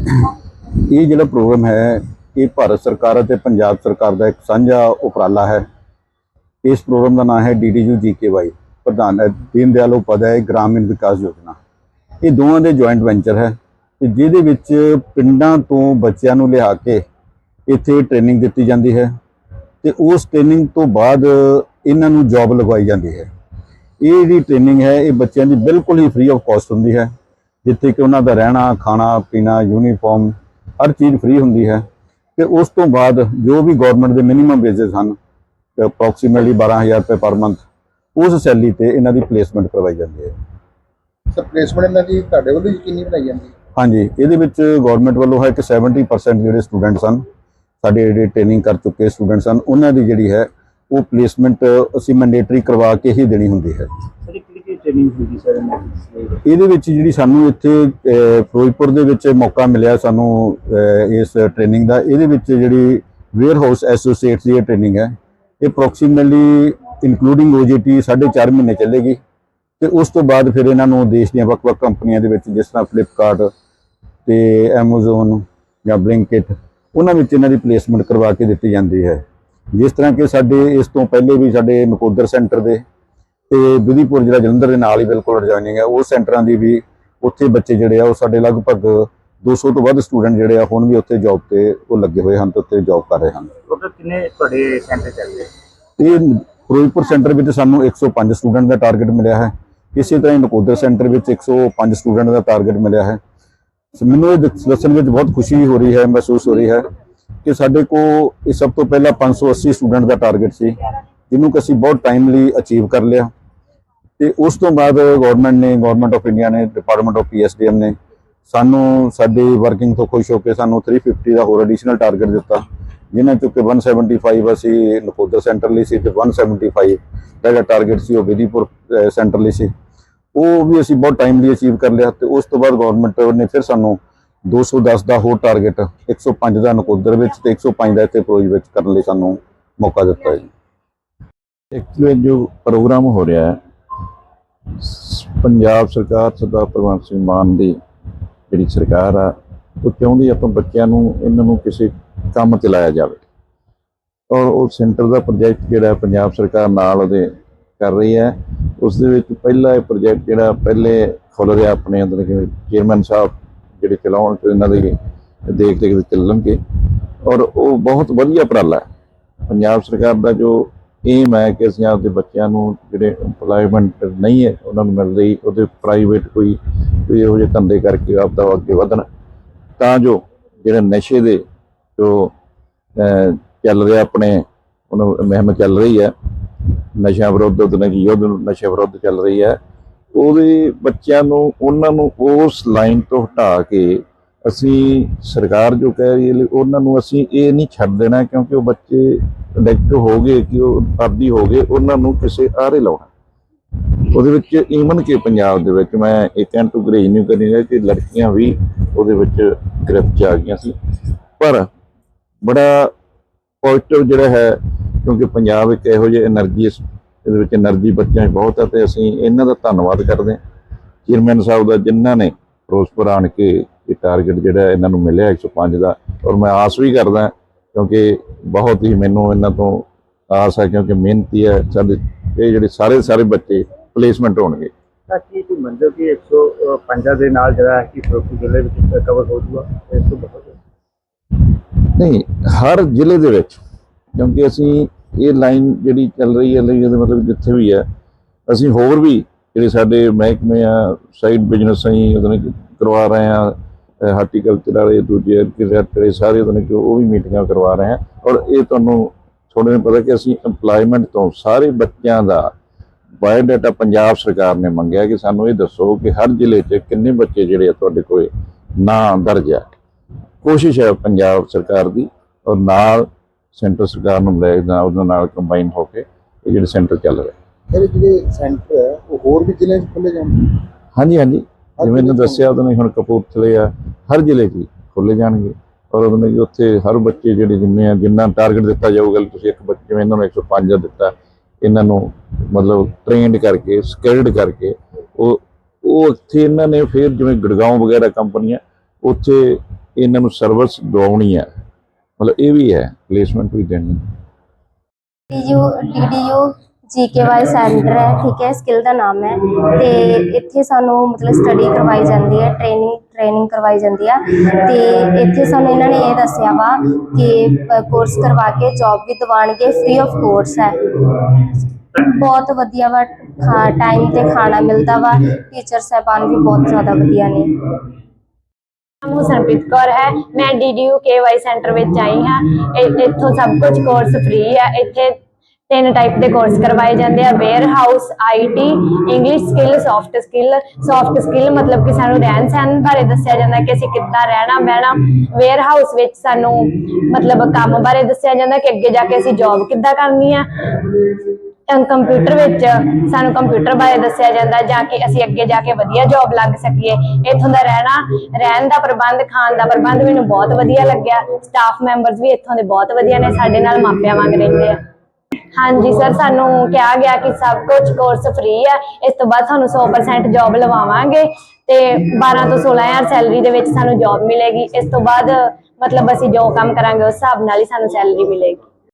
ਇਹ ਜਿਹੜਾ ਪ੍ਰੋਗਰਾਮ ਹੈ, ਇਹ ਭਾਰਤ ਸਰਕਾਰ ਅਤੇ ਪੰਜਾਬ ਸਰਕਾਰ ਦਾ ਇੱਕ ਸਾਂਝਾ ਉਪਰਾਲਾ ਹੈ। ਇਸ ਪ੍ਰੋਗਰਾਮ ਦਾ ਨਾਮ ਹੈ ਡੀਡੀਯੂ ਜੀਕੇਵਾਈ ਪ੍ਰਧਾਨ ਦੀਨ ਦਿਆਲ ਉਪਾਧਿਆਏ ਗ੍ਰਾਮੀਣ ਵਿਕਾਸ ਯੋਜਨਾ। ਇਹ ਦੋਵਾਂ ਦੇ ਜੁਆਇੰਟ ਵੈਂਚਰ ਹੈ ਤੇ ਜਿਹਦੇ ਵਿੱਚ ਪਿੰਡਾਂ ਤੋਂ ਬੱਚਿਆਂ ਨੂੰ ਲਿਆ ਕੇ ਇੱਥੇ ਟ੍ਰੇਨਿੰਗ ਦਿੱਤੀ ਜਾਂਦੀ ਹੈ ਤੇ ਉਸ ਟ੍ਰੇਨਿੰਗ ਤੋਂ ਬਾਅਦ ਇਹਨਾਂ ਨੂੰ ਜੌਬ ਲਗਵਾਈ ਜਾਂਦੀ ਹੈ। ਇਹ ਜਿਹੜੀ ਟ੍ਰੇਨਿੰਗ ਹੈ, ਇਹ ਬੱਚਿਆਂ ਦੀ ਬਿਲਕੁਲ ਹੀ ਫ੍ਰੀ ਆਫ ਕਾਸਟ ਹੁੰਦੀ ਹੈ। ਜਿੱਥੇ ਕਿ ਉਹਨਾਂ ਦਾ ਰਹਿਣਾ ਖਾਣਾ ਪੀਣਾ ਯੂਨੀਫਾਰਮ ਹਰ ਚੀਜ਼ ਫ੍ਰੀ ਹੁੰਦੀ ਹੈ। ਤੇ ਉਸ ਤੋਂ ਬਾਅਦ ਜੋ ਵੀ ਗਵਰਨਮੈਂਟ ਦੇ ਮਿਨੀਮਮ ਵੇਜਸ ਹਨ ਅਪਰੋਕਸੀਮੇਟਲੀ 12000 ਰੁਪਏ ਪਰ ਮੰਥ ਉਸ ਸੈਲਰੀ ਤੇ ਇਹਨਾਂ ਦੀ ਪਲੇਸਮੈਂਟ ਕਰਵਾਈ ਜਾਂਦੀ ਹੈ। ਸਰ ਪਲੇਸਮੈਂਟ ਇਹਨਾਂ ਦੀ ਤੁਹਾਡੇ ਵੱਲੋਂ ਯਕੀਨੀ ਬਣਾਈ ਜਾਂਦੀ ਹੈ? ਹਾਂਜੀ ਇਹਦੇ ਵਿੱਚ ਗਵਰਨਮੈਂਟ ਵੱਲੋਂ ਹੈ ਕਿ 70% ਜਿਹੜੇ ਸਟੂਡੈਂਟਸ ਹਨ ਸਾਡੇ ਜਿਹੜੇ ਟ੍ਰੇਨਿੰਗ ਕਰ ਚੁੱਕੇ ਸਟੂਡੈਂਟਸ ਹਨ ਉਹਨਾਂ ਦੀ ਜਿਹੜੀ ਹੈ ਉਹ ਪਲੇਸਮੈਂਟ ਅਸੀਂ ਮੈਂਡੇਟਰੀ ਕਰਵਾ ਕੇ ਹੀ ਦੇਣੀ ਹੁੰਦੀ ਹੈ। ਟ੍ਰੇਨਿੰਗ ਹੁੰਦੀ ਸਰ ਇਹਦੇ ਵਿੱਚ ਜਿਹੜੀ ਸਾਨੂੰ ਇੱਥੇ ਫਿਰੋਜ਼ਪੁਰ ਦੇ ਵਿੱਚ ਮੌਕਾ ਮਿਲਿਆ ਸਾਨੂੰ ਇਸ ਟ੍ਰੇਨਿੰਗ ਦਾ। ਇਹਦੇ ਵਿੱਚ ਜਿਹੜੀ ਵੇਅਰ ਹਾਊਸ ਐਸੋਸੀਏਟਸ ਦੀ ਟ੍ਰੇਨਿੰਗ ਹੈ। ਇਹ ਅਪਰੋਕਸੀਮੇਟਲੀ ਇਨਕਲੂਡਿੰਗ OJT 4.5 ਮਹੀਨੇ ਚੱਲੇਗੀ। ਤੇ ਉਸ ਤੋਂ ਬਾਅਦ ਫਿਰ ਇਹਨਾਂ ਨੂੰ ਦੇਸ਼ ਦੀਆਂ ਵੱਖ-ਵੱਖ ਕੰਪਨੀਆਂ ਦੇ ਵਿੱਚ ਜਿਸ ਤਰ੍ਹਾਂ ਫਲਿੱਪਕਾਰਟ ਤੇ Amazon ਜਾਂ Blinkit, ਉਹਨਾਂ ਵਿੱਚ ਇਹਨਾਂ ਦੀ ਪਲੇਸਮੈਂਟ ਕਰਵਾ ਕੇ ਦਿੱਤੀ ਜਾਂਦੀ ਹੈ। ਜਿਸ ਤਰ੍ਹਾਂ ਕਿ ਸਾਡੇ ਇਸ ਤੋਂ ਪਹਿਲੇ ਵੀ ਸਾਡੇ ਨਕੋਦਰ ਸੈਂਟਰ ਦੇ ਤੇ ਵਿਧੀਪੁਰ ਜਿਹੜਾ ਜਲੰਧਰ ਦੇ ਨਾਲ ਹੀ ਬਿਲਕੁਲ ਐਡਜੋਇਨਿੰਗ ਹੈ ਉਹ ਸੈਂਟਰਾਂ ਦੀ ਵੀ ਉੱਥੇ ਬੱਚੇ ਜਿਹੜੇ ਆ ਉਹ ਸਾਡੇ ਲਗਭਗ 200 ਤੋਂ ਵੱਧ ਸਟੂਡੈਂਟ ਜਿਹੜੇ ਆ ਹੁਣ ਵੀ ਉੱਥੇ ਜੌਬ ਤੇ ਉਹ ਲੱਗੇ ਹੋਏ ਹਨ ਤੇ ਉੱਥੇ ਜੌਬ ਕਰ ਰਹੇ ਹਨ। ਟੋਟਲ ਕਿੰਨੇ ਤੁਹਾਡੇ ਸੈਂਟਰ ਫਿਰੋਜ਼ਪੁਰ ਸੈਂਟਰ ਵਿੱਚ ਸਾਨੂੰ 105 ਸਟੂਡੈਂਟ ਦਾ ਟਾਰਗੇਟ ਮਿਲਿਆ ਹੈ ਇਸੇ ਤਰ੍ਹਾਂ ਹੀ ਨਕੋਦਰ ਸੈਂਟਰ ਵਿੱਚ 105 ਸਟੂਡੈਂਟ ਦਾ ਟਾਰਗੇਟ ਮਿਲਿਆ ਹੈ। ਮੈਨੂੰ ਇਹ ਦੱਸ- ਦੱਸਣ ਵਿੱਚ ਬਹੁਤ ਖੁਸ਼ੀ ਹੋ ਰਹੀ ਹੈ ਮਹਿਸੂਸ ਹੋ ਰਹੀ ਹੈ ਕਿ ਸਾਡੇ ਕੋ ਇਹ ਸਭ ਤੋਂ ਪਹਿਲਾਂ 580 ਸਟੂਡੈਂਟ ਦਾ ਟਾਰਗੇਟ ਸੀ ਜਿਹਨੂੰ ਕਿ ਅਸੀਂ ਬਹੁਤ ਟਾਈਮਲੀ ਅਚੀਵ ਕਰ ਲਿਆ। ਤੇ ਉਸ ਤੋਂ ਬਾਅਦ ਗਵਰਨਮੈਂਟ ਨੇ ਗਵਰਨਮੈਂਟ ਆਫ ਇੰਡੀਆ ਨੇ ਡਿਪਾਰਟਮੈਂਟ ਆਫ ਪੀਐਸਡੀਐਮ ਨੇ ਸਾਨੂੰ ਸਾਡੀ ਵਰਕਿੰਗ ਤੋਂ ਖੁਸ਼ ਹੋ ਕੇ ਸਾਨੂੰ 350 ਦਾ ਹੋਰ ਐਡੀਸ਼ਨਲ ਟਾਰਗੇਟ ਦਿੱਤਾ ਜਿਨ੍ਹਾਂ ਚੋਂ ਕਿ 175 ਅਸੀਂ ਨਕੋਦਰ ਸੈਂਟਰ ਲਈ ਸੀ ਤੇ 175 ਦਾ ਜਿਹੜਾ ਟਾਰਗੇਟ ਸੀ ਉਹ ਵਿਧੀਪੁਰ ਸੈਂਟਰ ਲਈ ਸੀ। ਉਹ ਵੀ ਅਸੀਂ ਬਹੁਤ ਟਾਈਮਲੀ ਅਚੀਵ ਕਰ ਲਿਆ ਤੇ ਉਸ ਤੋਂ ਬਾਅਦ ਗਵਰਨਮੈਂਟ ਨੇ ਫਿਰ ਸਾਨੂੰ 210 ਦਾ ਹੋਰ ਟਾਰਗੇਟ 105 ਦਾ ਨਕੋਦਰ ਵਿੱਚ ਤੇ 105 ਦਾ ਇੱਥੇ ਪ੍ਰੋਜ ਵਿੱਚ ਕਰਨ ਲਈ ਸਾਨੂੰ ਮੌਕਾ ਦਿੱਤਾ ਹੈ ਜੀ। ਐਕਚੁਅਲੀ ਜੋ ਪ੍ਰੋਗਰਾਮ ਹੋ ਰਿਹਾ ਹੈ ਪੰਜਾਬ ਸਰਕਾਰ ਸਰਦਾਰ ਭਗਵੰਤ ਸਿੰਘ ਮਾਨ ਦੀ ਜਿਹੜੀ ਸਰਕਾਰ ਆ, ਉਹ ਚਾਹੁੰਦੀ ਆਪਾਂ ਬੱਚਿਆਂ ਨੂੰ, ਇਹਨਾਂ ਨੂੰ ਕਿਸੇ ਕੰਮ ਤੇ ਲਾਇਆ ਜਾਵੇ? ਔਰ ਉਹ ਸੈਂਟਰ ਦਾ ਪ੍ਰੋਜੈਕਟ ਜਿਹੜਾ ਪੰਜਾਬ ਸਰਕਾਰ ਨਾਲ ਉਹਦੇ ਕਰ ਰਹੀ ਹੈ। ਉਸ ਦੇ ਵਿੱਚ ਪਹਿਲਾ ਇਹ ਪ੍ਰੋਜੈਕਟ ਜਿਹੜਾ, ਪਹਿਲੇ ਖੁੱਲ ਰਿਹਾ ਆਪਣੇ ਅੰਦਰ ਕਿ ਚੇਅਰਮੈਨ ਸਾਹਿਬ ਜਿਹੜੇ ਚਲਾਉਣ ਤੇ ਇਹਨਾਂ ਦੀ ਦੇਖ ਦੇਖ ਚੱਲਣਗੇ। ਔਰ ਉਹ ਬਹੁਤ ਵਧੀਆ ਉਪਰਾਲਾ ਹੈ। ਪੰਜਾਬ ਸਰਕਾਰ ਦਾ ਜੋ ਏਮ ਹੈ ਕਿ ਅਸੀਂ ਆਪਦੇ ਬੱਚਿਆਂ ਨੂੰ ਜਿਹੜੇ EMPLOYMENT ਨਹੀਂ ਹੈ, ਉਹਨਾਂ ਨੂੰ ਮਿਲ ਰਹੀ ਉਹਦੇ ਪ੍ਰਾਈਵੇਟ ਕੋਈ ਕੋਈ ਇਹੋ ਜਿਹੇ ਧੰਦੇ ਕਰਕੇ ਆਪਦਾ ਅੱਗੇ ਵਧਣ। ਤਾਂ ਜੋ ਜਿਹੜੇ ਨਸ਼ੇ ਦੇ ਜੋ ਚੱਲ ਰਿਹਾ ਆਪਣੇ, ਉਹਨਾਂ ਮੁਹਿੰਮ ਚੱਲ ਰਹੀ ਹੈ ਨਸ਼ਾ ਵਿਰੁੱਧ ਉਹਦੇ ਨਾਲ ਯੁੱਧ ਨਸ਼ਾ ਵਿਰੁੱਧ ਚੱਲ ਰਹੀ ਹੈ, ਉਹਦੇ ਬੱਚਿਆਂ ਨੂੰ, ਉਹਨਾਂ ਨੂੰ ਉਸ ਲਾਈਨ ਤੋਂ ਹਟਾ ਕੇ ਅਸੀਂ ਸਰਕਾਰ ਜੋ ਕਹਿ ਰਹੀ ਹੈ, ਉਹਨਾਂ ਨੂੰ ਅਸੀਂ ਇਹ ਨਹੀਂ ਛੱਡ ਦੇਣਾ ਕਿਉਂਕਿ ਉਹ ਬੱਚੇ ਡਾਇਰੈਕਟਰ ਹੋ ਗਏ ਕਿ ਉਹ ਆਦੀ ਹੋ ਗਏ, ਉਹਨਾਂ ਨੂੰ ਕਿਸੇ ਆਰੇ ਲਾਉਣਾ। ਉਹਦੇ ਵਿੱਚ ਈਵਨ ਕਿ ਪੰਜਾਬ ਦੇ ਵਿੱਚ ਮੈਂ ਇਹ ਕਹਿਣ ਤੋਂ ਗ੍ਰੇਜ ਨਹੀਂ ਕਰੀ ਕਿ ਲੜਕੀਆਂ ਵੀ ਉਹਦੇ ਵਿੱਚ ਗ੍ਰਿਫਤ ਚ ਆ ਗਈਆਂ ਸੀ। ਪਰ ਬੜਾ ਪੋਜ਼ਿਟਿਵ ਜਿਹੜਾ ਹੈ, ਕਿਉਂਕਿ ਪੰਜਾਬ ਵਿੱਚ ਇਹੋ ਜਿਹੇ એનર્ਜੀ ਇਹਦੇ ਵਿੱਚ એનર્ਜੀ ਬੱਚਿਆਂ 'ਚ ਬਹੁਤ ਹੈ ਤੇ ਅਸੀਂ ਇਹਨਾਂ ਦਾ ਧੰਨਵਾਦ ਕਰਦੇ ਹਾਂ। ਚੇਅਰਮੈਨ ਸਾਹਿਬ ਦਾ ਜਿਨ੍ਹਾਂ ਨੇ ਫਿਰੋਜ਼ਪੁਰ ਆਣ ਕੇ ਇਹ ਟਾਰਗੇਟ ਜਿਹੜਾ ਇਹਨਾਂ ਨੂੰ ਮਿਲਿਆ 105 ਦਾ, ਔਰ ਮੈਂ ਆਸ ਵੀ ਕਰਦਾ ਕਿਉਂਕਿ ਬਹੁਤ ਹੀ ਮੈਨੂੰ ਇਹਨਾਂ ਤੋਂ ਆਸ ਹੈ ਕਿਉਂਕਿ ਮਿਹਨਤੀ ਹੈ ਸਾਡੇ ਇਹ ਜਿਹੜੇ ਸਾਰੇ ਸਾਰੇ ਬੱਚੇ ਪਲੇਸਮੈਂਟ ਹੋਣਗੇ। ਤਾਂ ਕੀ ਤੁਸੀਂ ਮੰਨਦੇ ਹੋ ਕਿ 105 ਦੇ ਨਾਲ ਜਿਹੜਾ ਹੈ ਕਿ ਫਿਰੋਜ਼ਪੁਰ ਜ਼ਿਲ੍ਹੇ ਵਿੱਚ ਕਵਰ ਹੋ ਜੂਗਾ ਇਸ ਤੋਂ ਬਹੁਤ ਨਹੀਂ ਹਰ ਜ਼ਿਲ੍ਹੇ ਦੇ ਵਿੱਚ ਕਿਉਂਕਿ ਅਸੀਂ ਇਹ ਲਾਈਨ ਜਿਹੜੀ ਚੱਲ ਰਹੀ ਹੈ ਲਈ ਇਹਦਾ ਮਤਲਬ ਜਿੱਥੇ ਵੀ ਹੈ ਅਸੀਂ ਹੋਰ ਵੀ ਜਿਹੜੇ ਸਾਡੇ ਮਹਿਕਮੇ ਆ ਸਾਈਡ ਬਿਜ਼ਨਸ ਅਸੀਂ ਉਹਦੇ ਕਰਵਾ ਰਹੇ ਆ ਹਾਰਟੀਕਲਚਰ ਵਾਲੇ ਦੂਜੇ ਕਿਰੇਟਰੇ ਸਾਰੇ ਉਹਦੇ ਨਾਲ ਉਹ ਵੀ ਮੀਟਿੰਗਾਂ ਕਰਵਾ ਰਹੇ ਆ ਔਰ ਇਹ ਤੁਹਾਨੂੰ ਥੋੜੇ ਨੂੰ ਪਤਾ ਕਿ ਅਸੀਂ EMPLOYMENT ਤੋਂ ਸਾਰੇ ਬੱਚਿਆਂ ਦਾ ਬਾਇਓਡਾਟਾ ਪੰਜਾਬ ਸਰਕਾਰ ਨੇ ਮੰਗਿਆ ਕਿ ਸਾਨੂੰ ਇਹ ਦੱਸੋ ਕਿ ਹਰ ਜ਼ਿਲ੍ਹੇ 'ਚ ਕਿੰਨੇ ਬੱਚੇ ਜਿਹੜੇ ਆ ਤੁਹਾਡੇ ਕੋਲ ਨਾਂ ਦਰਜ ਆ। ਕੋਸ਼ਿਸ਼ ਹੈ ਪੰਜਾਬ ਸਰਕਾਰ ਦੀ ਔਰ ਨਾਲ ਸੈਂਟਰ ਸਰਕਾਰ ਨੂੰ ਲੈ ਜਾਂ ਉਹਦੇ ਨਾਲ ਕੰਬਾਈਨ ਹੋ ਕੇ ਇਹ ਜਿਹੜੇ ਸੈਂਟਰ ਚੱਲ ਰਹੇ। ਇਹ ਜਿਹੜੇ ਸੈਂਟਰ ਹੈ ਉਹ ਹੋਰ ਵੀ ਜ਼ਿਲ੍ਹਿਆਂ 'ਚ ਖੁੱਲੇ ਜਾਣਗੇ? ਹਾਂਜੀ ਹਾਂਜੀ। ਜਿਵੇਂ ਜ਼ਿਲ੍ਹੇ ਨੇ 'ਚ ਦੱਸਿਆ ਉਹਦੇ ਨਾਲ ਹੁਣ ਕਪੂਰਥਲੇ ਆ ਹਰ ਜ਼ਿਲ੍ਹੇ 'ਚ ਖੋਲੇ ਜਾਣਗੇ। ਔਰ ਉਹਦੇ ਨਾਲ ਉੱਥੇ ਹਰ ਬੱਚੇ ਜਿਹੜੇ ਜਿੰਨੇ ਆ ਜਿੰਨਾ ਟਾਰਗੇਟ ਦਿੱਤਾ ਜਾਊਗਾ ਤੁਸੀਂ ਇੱਕ ਬੱਚੇ ਜਿਵੇਂ ਇਹਨਾਂ ਨੂੰ 105 ਦਾ ਦਿੱਤਾ ਇਹਨਾਂ ਨੂੰ ਮਤਲਬ ਟ੍ਰੇਨਡ ਕਰਕੇ ਸਕਿਲਡ ਕਰਕੇ ਉਹ ਉਹ ਉੱਥੇ ਇਹਨਾਂ ਨੇ ਫਿਰ ਜਿਵੇਂ ਗੜਗਾਉਂ ਵਗੈਰਾ ਕੰਪਨੀਆਂ ਉੱਥੇ ਇਹਨਾਂ ਨੂੰ ਸਰਵਿਸ ਦਿਵਾਉਣੀ ਹੈ ਮਤਲਬ ਇਹ ਵੀ ਹੈ ਪਲੇਸਮੈਂਟ ਵੀ ਦੇਣੀ। ਡੀਯੂ ਡੀਡੀਯੂ ਜੀਕੇਵਾਈ ਸੈਂਟਰ ਹੈ ਠੀਕ ਹੈ ਸਕਿੱਲ ਦਾ ਨਾਮ ਹੈ। ਤੇ ਇੱਥੇ ਸਾਨੂੰ ਮਤਲਬ ਸਟੱਡੀ ਕਰਵਾਈ ਜਾਂਦੀ ਹੈ ਟ੍ਰੇਨਿੰਗ ਟ੍ਰੇਨਿੰਗ ਕਰਵਾਈ ਜਾਂਦੀ ਆ। ਤੇ ਇੱਥੇ ਸਾਨੂੰ ਇਹਨਾਂ ਨੇ ਇਹ ਦੱਸਿਆ ਵਾ ਕਿ ਕੋਰਸ ਕਰਵਾ ਕੇ ਜੌਬ ਵੀ ਦਿਵਾਣਗੇ ਫ੍ਰੀ ਆਫ ਕੋਰਸ ਹੈ। ਬਹੁਤ ਵਧੀਆ ਵਾ ਟਾਈਮ ਤੇ ਖਾਣਾ ਮਿਲਦਾ ਵਾ। ਟੀਚਰ ਸਾਹਿਬਾਨ ਵੀ ਬਹੁਤ ਜ਼ਿਆਦਾ ਵਧੀਆ ਨੇ। ਨਾਮ ਹੁਸਨਪ੍ਰੀਤ ਕੌਰ ਹੈ ਮੈਂ ਡੀਡੀਯੂ ਕੇਵਾਈ ਸੈਂਟਰ ਵਿੱਚ ਆਈ ਹਾਂ। ਇੱਥੋਂ ਸਭ ਕੁਝ ਕੋਰਸ ਫ੍ਰੀ ਹੈ। ਇੱਥੇ ਤਿੰਨ ਟਾਈਪ ਦੇ ਕੋਰਸ ਕਰਵਾਏ ਜਾਂਦੇ ਆ warehouse IT English skill soft skill soft skill ਮਤਲਬ ਕਿ ਸਾਨੂੰ ਰਹਿਣ ਸਹਿਣ ਬਾਰੇ ਦੱਸਿਆ ਜਾਂਦਾ ਕਿ ਅਸੀਂ ਕਿੱਦਾਂ ਰਹਿਣਾ ਬਹਿਣਾ। ਵੇਅਰ ਹਾਊਸ ਵਿੱਚ ਸਾਨੂੰ ਮਤਲਬ ਕੰਮ ਬਾਰੇ ਦੱਸਿਆ ਜਾਂਦਾ ਕਿ ਅੱਗੇ ਜਾ ਕੇ ਅਸੀਂ ਜੌਬ ਕਿੱਦਾਂ ਕਰਨੀ ਆ। ਕੰਪਿਊਟਰ ਵਿੱਚ ਸਾਨੂੰ ਕੰਪਿਊਟਰ ਬਾਰੇ ਦੱਸਿਆ ਜਾਂਦਾ ਜਾਂ ਕਿ ਅਸੀਂ ਅੱਗੇ ਜਾ ਕੇ ਵਧੀਆ ਜੌਬ ਲੱਗ ਸਕੀਏ। ਇੱਥੋਂ ਦਾ ਰਹਿਣਾ, ਰਹਿਣ ਦਾ ਪ੍ਰਬੰਧ, ਖਾਣ ਦਾ ਪ੍ਰਬੰਧ ਮੈਨੂੰ ਬਹੁਤ ਵਧੀਆ ਲੱਗਿਆ। ਸਟਾਫ ਮੈਂਬਰਸ ਵੀ ਇੱਥੋਂ ਦੇ ਬਹੁਤ ਵਧੀਆ ਨੇ, ਸਾਡੇ ਨਾਲ ਮਾਪਿਆਂ ਵਾਂਗ ਰਹਿੰਦੇ ਆ। ਹਾਂਜੀ ਸਰ, ਸਾਨੂੰ ਕਿਹਾ ਗਿਆ ਕਿ ਸਭ ਕੁਝ ਕੋਰਸ ਫ੍ਰੀ ਆ। ਇਸ ਤੋਂ ਬਾਅਦ ਸਾਨੂੰ 100% ਜੌਬ ਲਵਾਵਾਂਗੇ ਤੇ 12 ਤੋਂ 16000 ਸੈਲਰੀ ਦੇ ਵਿੱਚ ਸਾਨੂੰ ਜੌਬ ਮਿਲੇਗੀ। ਇਸ ਤੋਂ ਬਾਅਦ ਮਤਲਬ ਅਸੀਂ ਜੋ ਕੰਮ ਕਰਾਂਗੇ, ਉਸ ਹਿਸਾਬ ਨਾਲ ਹੀ ਸਾਨੂੰ ਸੈਲਰੀ ਮਿਲੇਗੀ।